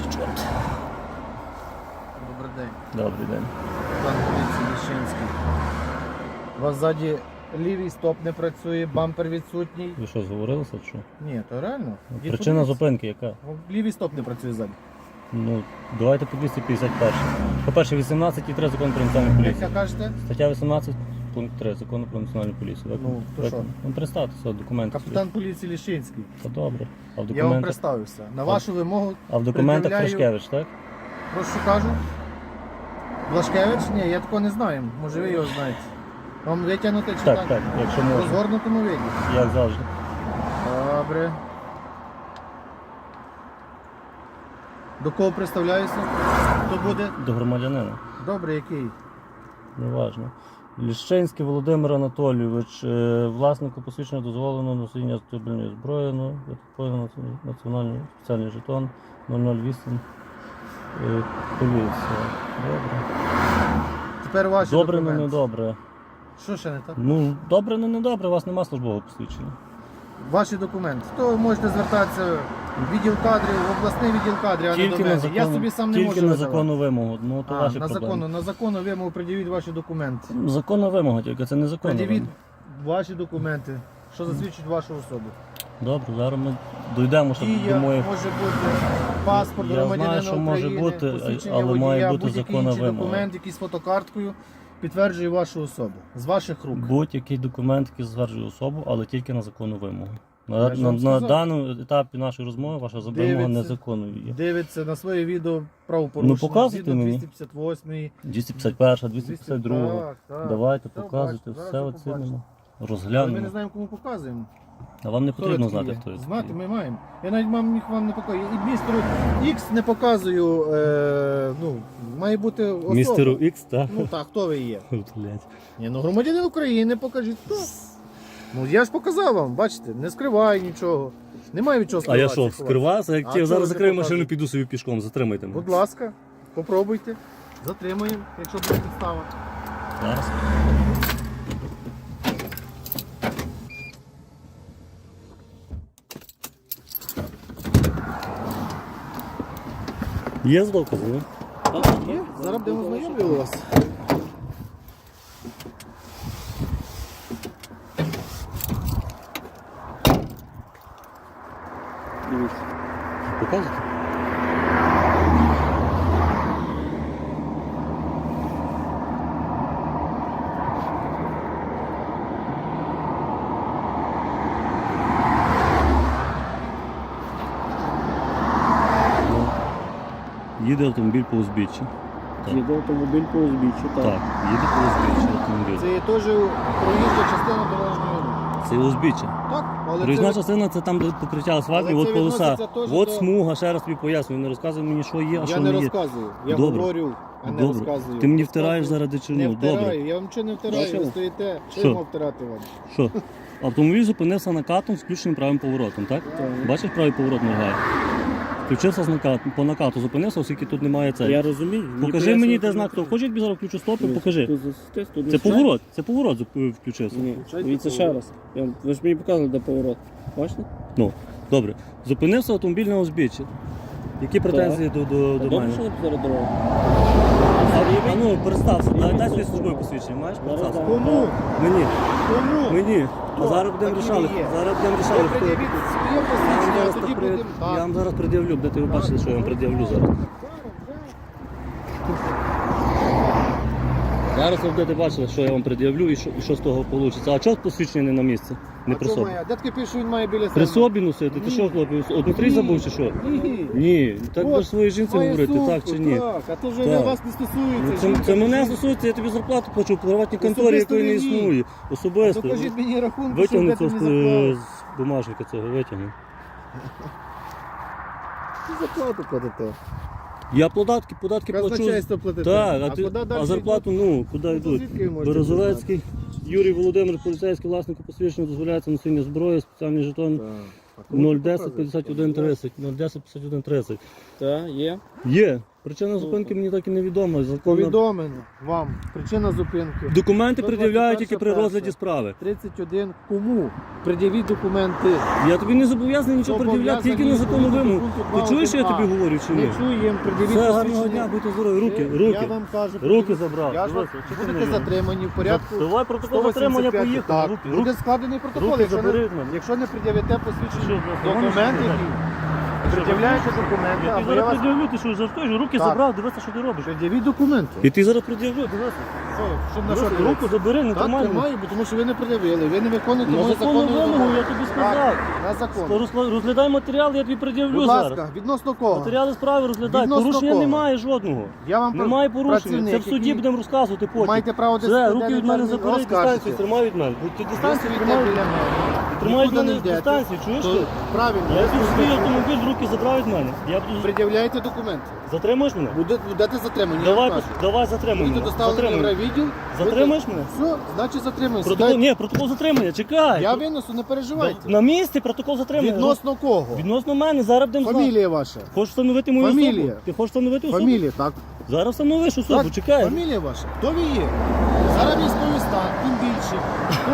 Чорт. Добрий день. Добрий день. Пан поліції Ліщинський. У вас ззаді лівий стоп не працює, бампер відсутній. Ви що, зговорилися чи що? Ні, то реально. Дід Причина подивіться. зупинки яка? Ну, Лівий стоп не працює ззаді. Ну, давайте по 251. По-перше, 18.3 закон про національну Як поліцію. кажете? Стаття 18, пункт 3 закону про національну поліцію. Ви- Ну, то що? Ну, представтеся, документи. Капітан поліції Ліщинський. Та добре. А в Я вам документах, представився. На вашу вимогу, а в документах пред'являю- так? прошу кажу. Блашкевич? Ні, я такого не знаю. Може ви його знаєте. Вам витягнути чи Так, так? так, якщо В можна. розгорнутому виді. Як завжди. Добре. До кого представляюся? Хто буде? До громадянина. Добре, який? Неважно. Ліщенський Володимир Анатолійович, е, власнику посвідчення дозволено носіння стабільної зброї, ну, національний спеціальний жетон 008. Е, Поліція. Добре. Тепер ваші Добре, ну документи. не добре. Що ще не так? Ну, добре, ну не добре, у вас нема службового посвідчення. Ваші документи. То можете звертатися відділ кадрів, в обласний відділ кадрів, а не до Тільки на мене. законну, Я собі сам не тільки можу на видавати. законну вимогу. Ну, то А, ваші на проблеми. законну, на законну вимогу пред'явіть ваші документи. Законна вимога тільки, це не законна вимога. ваші документи, що засвідчують вашу особу. Добре, зараз ми дійдемо, щоб Дія до моїх... може бути паспорт Я громадянина знаю, що може України, бути, посвідчення але водія, має бути будь-який законна інший вимога. документ, який з фотокарткою підтверджує вашу особу. З ваших рук. Будь-який документ, який стверджує особу, але тільки на законну вимогу. На, Я ж на, вам на сказав. даному етапі нашої розмови ваша вимога Дивиться. незаконною є. Дивиться на своє відео правопорушення. Ну, показуйте згідно мені. 258 251, 252. Так, так. Давайте, Все показуйте, бачите, все зараз ви оцінимо. побачите. Але ми Розглянемо. не знаємо, кому показуємо. А вам не потрібно такі знати, хто є. Знати ми маємо. Я навіть мам їх вам не показую. І містеру X не показую. Е, ну, має бути особа. Містеру Ікс, так? Ну так, хто ви є? Блядь. Ні, ну громадянин України, покажіть хто. Ну я ж показав вам, бачите, не скриваю нічого. Немає від чого А я що, скривався? Як А чого зараз закрию не машину, показуєте? піду собі пішком, затримайте мене. Будь ласка, попробуйте. Затримаємо, якщо буде підстава. Зараз. Є з доказу, ні? Є? Зараз будемо знайомлювати вас. Дивіться. Показуєте? Ну, Їде автомобіль по узбіччі. Так. Їде автомобіль по узбіччю, так. Так, їде по узбіччі автомобіль. Це є теж проїжджа частина дорожнього руху. Це узбіччя. Так, але Проїзна це... частина це там, де покриття асфальтні, Але от це полоса. відноситься теж От до- смуга, ще раз тобі пояснюю, не розказуй мені, що є, а я що не не є. розказую, я Добре. говорю, а не Добре. розказую. Ти мені втираєш заради чого? Не Ну, втираю, добре. я вам нічого не втираю, ви стоїте. Що Що? я мав втирати вам? Що? Автомобіль зупинився накатом з включеним правим поворотом, так? Так. Бачиш, правий поворот моргає. Включився з накату, по накату зупинився, оскільки тут немає цей. Я розумію. Покажи мені, де знак. Хочеш тобі зараз включу стоп і покажи. Це поворот, це поворот включився. Ні, дивіться ще раз. Ви ж мені показували, де поворот. Бачите? Ну, добре. Зупинився автомобіль на узбіччі. Які претензії до, до, Та до Добре, що зараз дорогу. А, ну, представся, дай, свої службові посвідчення, маєш? Дам. Кому? Мені, Кому? мені. А зараз будемо рішали. Зараз будемо рішали. хто- Я вам зараз пред'явлю, де ти ви бачите, що я вам пред'явлю зараз. Зараз ви будете бачили, що я вам пред'явлю і що, і що з того вийде. А чого посвідчення не на місці? Не при собі. Де таки пише, він має біля себе? При собі носити? Ти що, хлопець, однутрі забув чи що? Ні. Ні, так От, будеш своїй жінці Має говорити, сумку, так чи ні? Так, а то вже Так. вас не стосується. Ну, це, жінка, це мене жінка. стосується, я тобі зарплату плачу в приватній конторі, Особисто якої не мені. існує. Особисто. Покажіть мені рахунки, Витягни що це ви з, мені з бумажника цього, витягни. Зарплату платите. Я податки, податки плачу. Платите. Так, а, ти, куди а далі зарплату, ну, куди йдуть? Ну, то йдуть? звідки ви можете Березовецький, Юрій Володимир, поліцейський власнику посвідчення дозволяється носіння зброї, спеціальний жетон? Так. А кому ви 010 показуєте? 51 30. 010 51 30. Так, є. Є. Причина зупинки мені так і невідома. Законна... Повідомлено вам. Причина зупинки. Документи пред'являють тільки при розгляді справи. 31. Кому? Пред'явіть документи. Я тобі не зобов'язаний нічого пред'являти, тільки на законну вимогу. Ти чуєш, що я тобі говорю чи ні? Не чуємо, пред'явіть Все, гарного дня, будьте здорові. Руки, Я вам кажу, Руки забрав. Я ж Дивися, що ти будете затримані в порядку. Давай протокол затримання 185. поїхав. Так, Руки, буде складений протокол, руки якщо не, мене. якщо не пред'явите Що, посвідчення блядь, документи, які документи, Я або я зараз вас пред'явлю, ти що жартуєш? Руки Так. забрав, дивися, що ти робиш. пред'явіть документи. І ти зараз пред'явлю, дивися. Що, щоб на що Руку, дивитися? забери, не Так, тримай. тримаю, бо тому що ви не пред'явили, ви не виконуєте На мою законну законну вимогу я тобі сказав. Так, на закон. Розглядай матеріал, я тобі пред'явлю Будь зараз. ласка, відносно кого? Матеріали справи розглядай. Відносно Порушення кого? немає жодного. Я вам Немає порушення. працівник, Це в суді який- будемо розказувати потім. Маєте право Все, руки від мене забери, дистанцію тримай від мене. Ти дистанцію тримай. біля мене. Нікуди мене йдете. дистанцію, чуєш ти? Правильно. Я тут свій автомобіль, руки забрав мене. Я буду... Пред'являєте документи. Затримаєш мене? Буде- Будете затримані. я Давай, вам кажу. давай затримай Будете мене. доставлені в Затримай. райвідділ. Затримаєш мене? Все, значить затримуємо. Протокол, ні, протокол затримання, чекай. Я винесу, не переживайте. На місці протокол затримання. Відносно кого? Відносно мене, зараз будемо знати. Фамілія ваша. Хочеш встановити мою Фамілія. особу? Ти хочеш встановити особу? Фамілія, так. Зараз встановиш особу, Так, чекай. Фамілія ваша. Хто ви є? Зараз військовий стан, тим більше.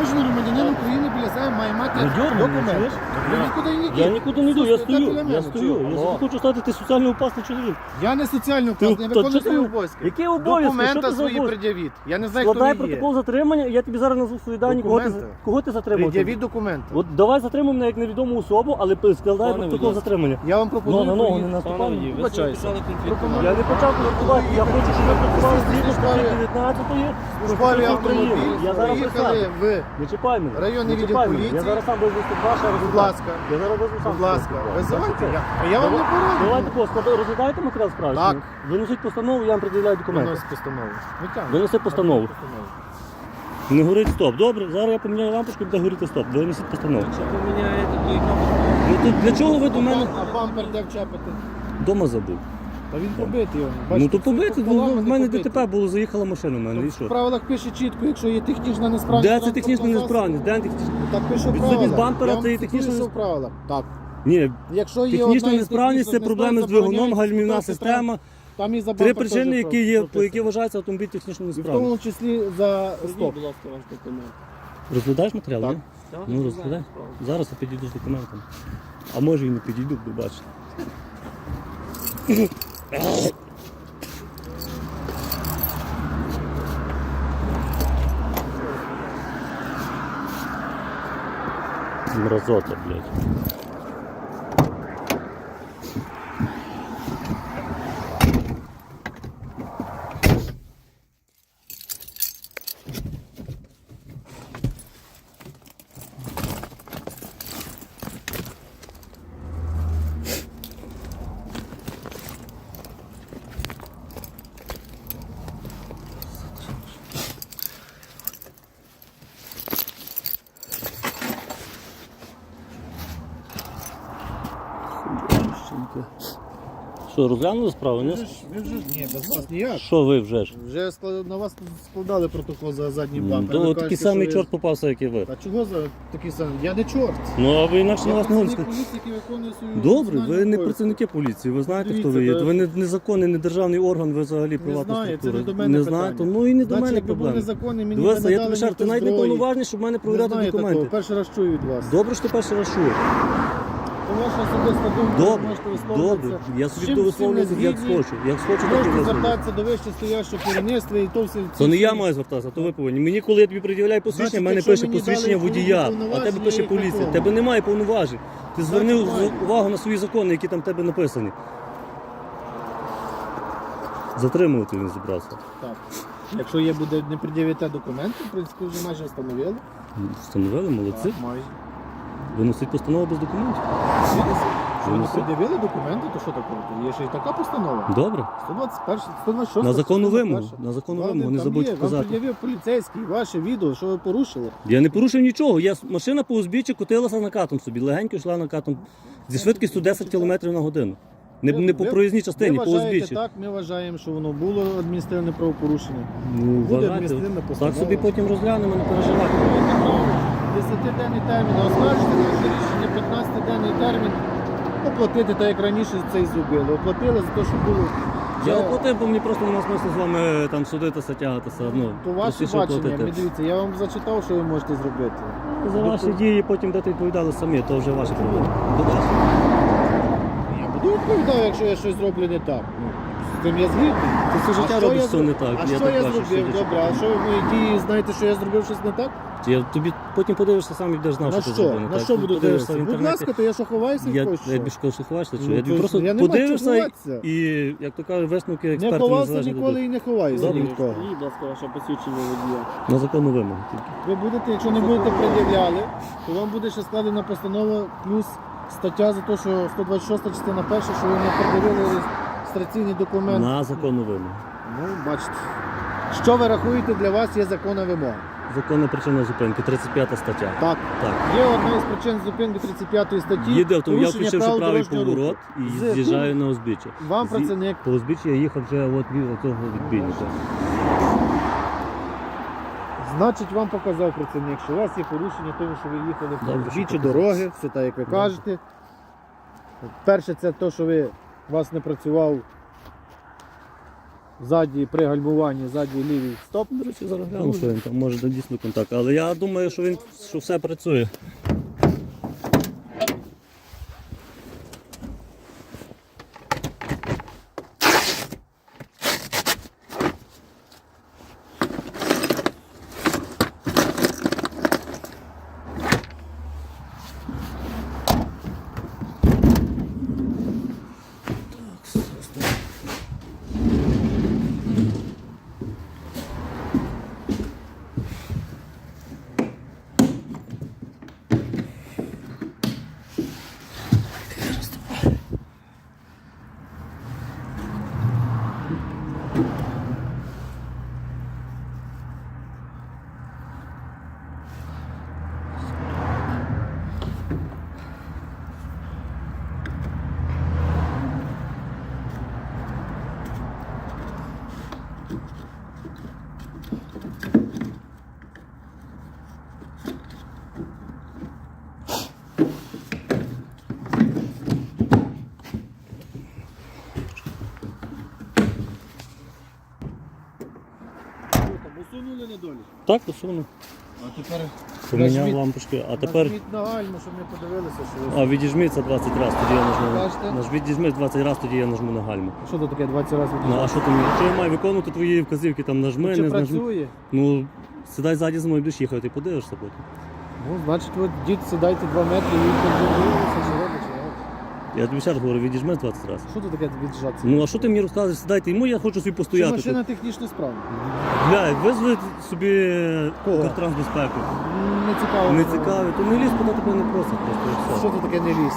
Кожен громадянин України себе має мати Ну, мене, документ. Ви нікуди не йдіть. Я нікуди не йду, я стою. Я мене, стою. чого? Я О. хочу стати, ти соціально опасний чоловік. Я не соціально Ти- вказаний, я виконую свої обов'язки. Які обов'язки? Що Документа за свої обов'язки? пред'явіть. Я не знаю, Складай хто ви є. протокол затримання, і я тобі зараз назву свої дані, кого ти, Документи. кого ти затримав. Пред'явіть документи. От давай затримуй мене як невідому особу, але п- складай Пане, будь протокол ласка. затримання. Я вам пропоную. Ну, на ногу не проїхати. наступай. Пане водій, ви Вибачаюся. почали конфлікт. Пропоную. Я не почав працювати, я хочу, щоб ви працювали згідно статті 19 Службовий Конституції автомобіль. України. Я зараз Приїхали в Не чіпай мене. Районний Не відділ мене. Я зараз сам визву 102, ще. Будь ласка. Я зараз визву сам. Будь ласка, 102. визивайте. Я, я вам не Давайте пораджу. по складу розглядаєте матеріал справи? Так. Виносить постанову, я вам пред'являю документи. Виносить постанову. Витягуй. Винеси постанову. Не горить стоп. Добре, зараз я поміняю лампочку, буде горіти стоп. Винесіть постанову. Якщо поміняєте, то яка Ну то для чого ви до мене А бампер де вчепити? вдома забув? Та він побитий. он. Ну то побити, все ну, в мене. ДТП було, заїхала машина в мене. І В що? правилах пише чітко, якщо є технічна несправність. Де це транспортного технічна засобу, несправність? Де технічна? Так пише в Відсутність правилах. бампера Я вам це і цитую, технічна що в правилах. Так. Ні, Якщо є технічна одна із несправність це технічних проблеми з несправностей, двигуном, гальмівна система. Там і за Три бампер причини, теж які є, по які вважається автомобіль технічно І в несправним. тому числі за Стоп. стоп. Будь ласка, ваш документ. Розглядаєш матеріал? Так. ні? Ну розглядай. Зараз я підійду з документами. А може і не підійду, бачити. Мразота, блядь. Що, розглянули справу? Ні? Ви вже ж ні, без вас ніяк. Що ви вже ж? Вже склад- на вас складали протокол за задній Ну, бампер. Ви то такий кажете, самий що ви- чорт попався, як і ви. Та чого за такий самий? Я не чорт. Ну а ви інакше на вас не працівник гонська. поліції, який виконує свою Добре, ви національну не працівники поліції, ви знаєте, хто ви є. Ви не незаконний, не державний орган, ви взагалі приватна знаю, це структура. не до мене не питання. знаєте, ну і не до Значить, мене якби був незаконний, мені Дивися, не я надали тобі раз, ти навіть не повноважний, щоб в мене Не перевіряти знаю документи. перший раз чую від вас. Добре, що ти перший раз чуєш. То ваша особиста думка, Добре, можете висловлюватися. добре. Я собі не висловлюватися, як схочу. Як схочу, так і Можете звертатися до вище стоящого керівництва і то все. То не я маю звертатися, то ви повинні. Мені, коли я тобі пред'являю посвідчення, Значить, в мене якщо пише мені посвідчення водія, а повноваження, тебе пише я їх поліція. виконую. Тебе немає повноважень. Ти звернув маю. увагу на свої закони, які там в тебе написані. Затримувати він зібрався. Так. Якщо є буде не пред'явите документи, в принципі, вже майже встановили. Встановили, молодці. Так, майже. Виносить постанову без документів. Якщо ви не пред'явили документи, то що таке? Є ще й така постанова. Добре. 121, 126. На законну вимогу. На законну Вам вимогу, не там забудьте Вам казати. пред'явив поліцейський ваше відео, що ви порушили. Я не порушив нічого. Я машина по узбіччі котилася накатом собі, легенько йшла накатом зі швидкістю 10 км на годину. Не, не по ви- проїзній частині, ви по вважаєте узбіччі. так, ми вважаємо, що воно було адміністративне правопорушення. Ну, Буде вважайте. адміністративна постанова. Так собі потім розглянемо, не переживайте. 10-денний термін оскаржити, наше рішення 15-денний термін оплатити так, як раніше цей зробили. Оплатили за те, що було Я оплатив, бо мені просто нема смислу з вами там судитися, тягатися. Ну, То ваше простіше бачення, оплатити. дивіться, я вам зачитав, що ви можете зробити. За ваші дії потім будете відповідали самі, то вже ваші проблеми. Вас. Я буду відповідати, якщо я щось зроблю не так. Ну, з цим я згідний. Ти все А життя що робиш я все не так. А я що так я бачу, зробив? що Добре, а що ви дії знаєте, що я зробив щось не так? Я тобі потім подивишся сам і будеш знав, На що ти що? зробив. не На так. що Ти буду подивишся дивитися? в Будь інтернеті. ласка, то я що ховаюся Я, в я більш кажу, що ховаєшся, що Ну, я то тобі просто я не маю подивишся чого ховатися. і, як то кажуть, висновки Не експертів ховався ніколи і не ховаюся Добре. ні від кого. Скажіть, будь ласка, ваше посвідчення водія. На законну вимогу тільки. Ви будете, якщо не будете пред'являли, то вам буде ще складена постанова плюс стаття за те, що 126 частина перша, що ви не пред'явили реєстраційний документ. На законну вимогу. Ну, бачите. Що ви рахуєте для вас є законна вимога? Законна причина зупинки, 35 стаття. Так. Так. Є одна із причин зупинки 35 статті. Їде автомобіль, я включивши правий поворот і З- з'їжджаю на узбіччя. Вам Зі- працівник По узбіччі я їхав вже от від того відбійника. Значить, вам показав працівник, що у вас є порушення того, що ви їхали по що дороги, все так, як ви кажете. Перше, це те, що ви у вас не працював ззаді при гальмуванні, ззаді лівий стоп. До речі, зараз гляну, що він там може дійсно контакт. Але я думаю, що він що все працює. Усунули недолік. Так, усунув. А тепер Поміняв Нажміть. лампочки. А тепер. нажміть на гальму, щоб ми подивилися, що ви. А, відіжміться 20 разів, тоді я нажму. Наж відіжмись 20 разів, тоді я нажму на гальму. Що це таке 20 разів? Ну а що там? Якщо я маю виконувати твої вказівки, там нажми, Чи не нажми. працює? Ну, сідай ззаді за мною будеш їхати, ти подивишся потім. Ну, значить, от дід сідайте 2 метри і подивилися, що робить. Я тобі ще раз говорю, відіжме 20 разів. Що тут таке віджатися? Ну а що ти мені розказуєш? Сідайте йому, я хочу собі постояти. постояти. машина технічно справна? тут. Бля, визви собі Кого? Укртрансбезпеку. Не цікаво. Не цікаві, то не лізь, куди тебе не просить просто і все. Що тут таке не ліс?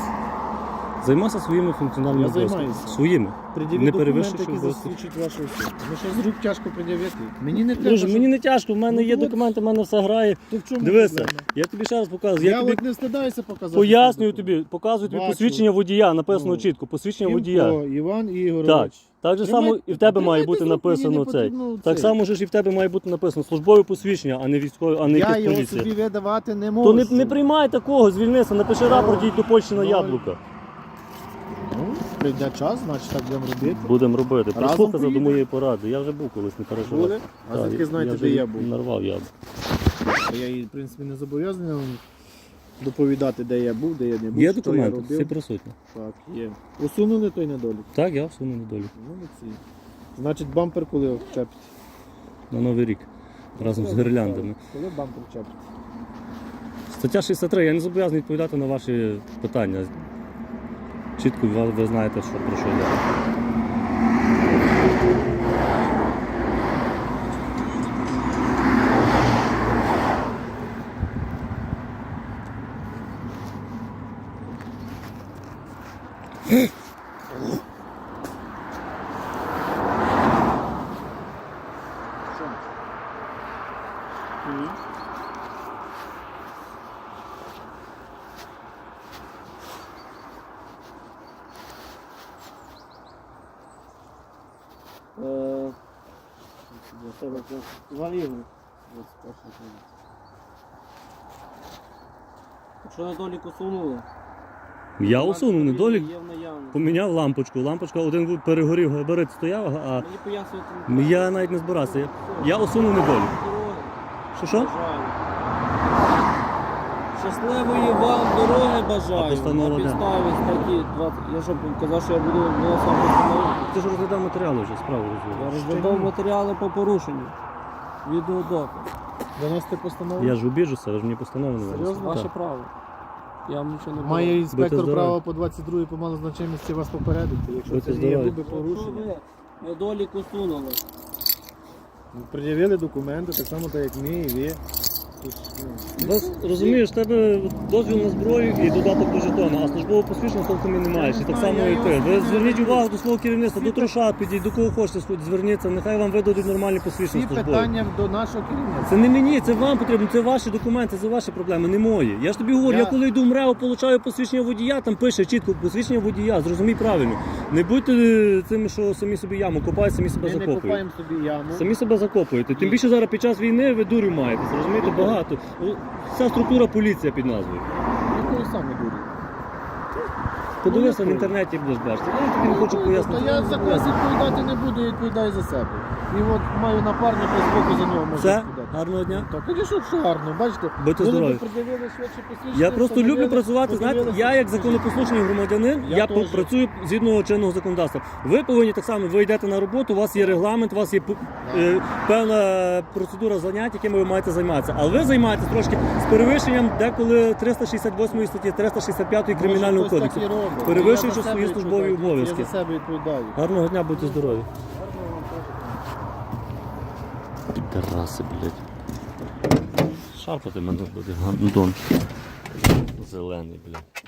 Займайся своїми функціональними Я обов'язками. займаюся. Своїми. Пред'явіть Не документи, перевищуй які обов'язки. засвідчують вашу особу. Ну що з рук тяжко пред'явити? Мені не треба. Друже, щоб- мені не тяжко, в мене Ну, є от. документи, в мене все грає. То в чому Дивися, проблема? я тобі ще раз показую. Я, Я, тобі от не встидаюся показати. пояснюю тобі, показую тобі Бачу. посвідчення водія, написано Ну. чітко, посвідчення документи. водія. Кімко Іван Ігорович. Так. Так же само і в тебе має бути написано цей. Так само ж і в тебе має бути написано службове посвідчення, а не військове, а не Я якась його поліція. собі видавати не можу. То не, не приймай такого, звільнися, напиши рапорт, їдь до Польщі на яблука. Прийде час, значить так будемо робити. Будемо робити. Разом Прислухайся до поїдемо. моєї поради. Я вже був колись, не переживай. Буде? А Так, звідки знаєте, вже де я був? Нарвав я. Я їй, в принципі, не зобов'язаний вам доповідати, де я був, де я не був. Є що я документи, робив. всі присутні. Так, є. Усунули той недолік. Так, я всуну недолю. Молодці. Значить, бампер коли вчепить? На Новий рік. Разом з гірляндами. Коли бампер вчепить? Стаття 63. Я не зобов'язаний відповідати на ваші питання. Чітко ви, знаєте, що про що йде. Е, для себе це Іван Ігорович. Якщо недолік усунули, Я усунув недолік. Є в наявності. поміняв лампочку. Лампочка один перегорів, габарит стояв, а Мені пояснювати не я навіть не збирався. Я, я усунув недолік. Дороги. Що що? Щасливої вам дороги бажаю. А постанова на де? підставі статті 20. Я що казав, що я буду голосом постанови. Ти ж розглядав матеріали вже, справу Я розглядав. розглядав матеріали по порушенню. Відеодоказ. Виносите постанову. Я ж обіжуся, ви ж мені постанову не. Серйозно? Ваше Так. право. Я вам нічого не Має буду. інспектор здорові. права по 22 по малозначимості вас попередити, якщо Будьте це не є здорові. грубе порушення. ви недолік усунули. Пред'явили документи, так само так як ми і ви. Тож, Вас розумієш, в тебе дозвіл на зброю і додаток до жетона, а службового посвідчення толком і не маєш. І так само і ти. Ви зверніть увагу до свого керівництва, до троша підіть, до кого хочете, зверніться, нехай вам видадуть нормальні посвідчення Всі службові. питання до нашого керівництва. Це не мені, це вам потрібно, це ваші документи, це ваші проблеми, не мої. Я ж тобі говорю, я, Я- коли йду в МРЕО, получаю посвідчення водія, там пише чітко посвідчення водія, зрозумій правильно. Не будьте е, цими, що самі собі яму копають, самі себе Ми не закопують. копаємо собі яму. Самі себе закопуєте. Тим більше зараз під час війни ви дурю маєте, розумієте, багато. Ну, Вся структура поліція під назвою. Якого саме буде? буду. Подивися в Ну, інтернеті будеш бачити. Я тобі не хочу Та пояснити. я за когось відповідати не буду, я відповідаю за себе. І от маю напарника з боку за нього можу Все, відповідати. Гарного дня. Так, звісно, що гарно, бачите, Будьте коли здорові. ви пред'явили швидше посвідчення, Я просто люблю працювати. Знаєте, я як законопослушний громадянин, Я я, по- теж. працюю згідно чинного законодавства. Ви повинні так само, ви йдете на роботу, у вас є регламент, у вас є е, певна процедура занять, якими ви маєте займатися. Але ви займаєтесь трошки з перевищенням деколи 368 статті, 365 кримінального Може, хтось кодексу. так і робить. перевищуючи Я за себе свої службові відповідаю. обов'язки. Я за себе відповідаю. Гарного дня, будьте здорові. Підараси, блядь. Шарпати мене буде, гандон. Зелений, блядь.